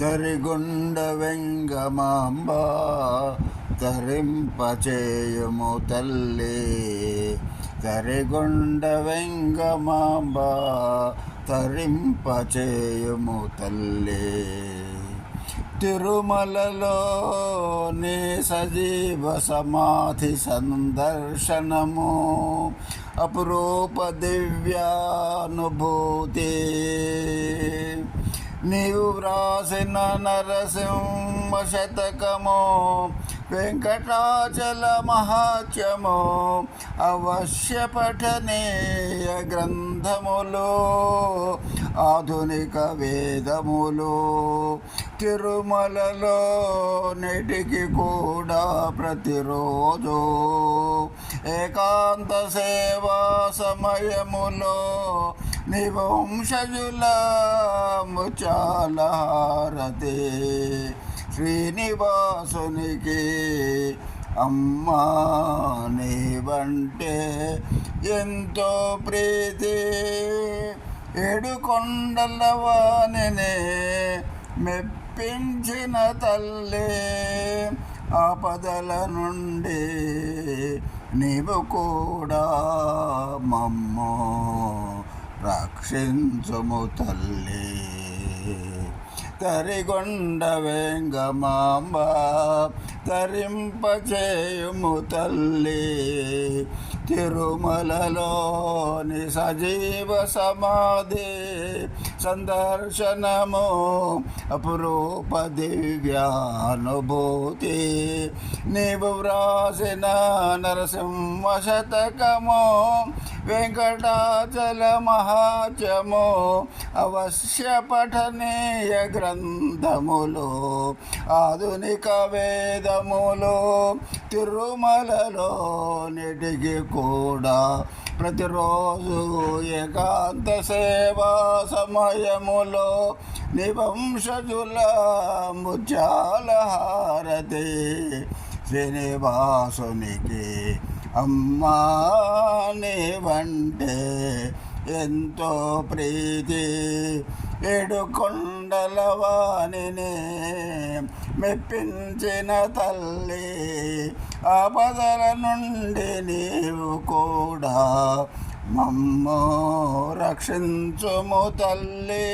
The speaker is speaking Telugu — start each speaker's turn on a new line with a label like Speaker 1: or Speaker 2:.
Speaker 1: తరిగుండ వెంగమాంబ తరింపచేయము తల్లి. తరిగుండ వెంగమాంబ తరింపచేయము తల్లి. తిరుమలలో నీ సజీవ సమాధి సందర్శనము అపురూప దివ్యానుభూతి. నీవు వ్రాసిన నరసింహ శతకము వెంకటాచల మహాత్యము అవశ్య పఠనీయ గ్రంథములు ఆధునిక వేదములు తిరుమలలో నెటికి కూడా ప్రతిరోజు ఏకాంత సేవా సమయములో నివంశజుల ముచాలహారతి శ్రీనివాసునికి అమ్మా నీవంటే ఎంతో ప్రీతి. ఏడు కొండల వాణిని మెప్పించిన తల్లి ఆపదల నుండి నీవు కూడా మమ్మో రక్షించుము తల్లి. తరిగొండ వేంగమాంబ తరింపచేయుము తల్లి. తిరుమలలోని సజీవ సమాధి సందర్శనము అపురూప దివ్యానుభూతి. నీవు వ్రాసిన నరసింహ శతకము వెంకటాచలమహాచము అవశ్య పఠనీయ గ్రంథములు ఆధునిక వేదములు తిరుమలలో నెటికి కూడా. ప్రతిరోజు ఏకాంత సేవా సమయములో నివంశజుల ముత్యాల హారతి శ్రీనివాసునికి అమ్మా అంటే ఎంతో ప్రీతి ఏడు కొండల వాణిని మెప్పించిన తల్లి ఆపదల నుండి నీవు కూడా మమ్ము రక్షించుము తల్లి.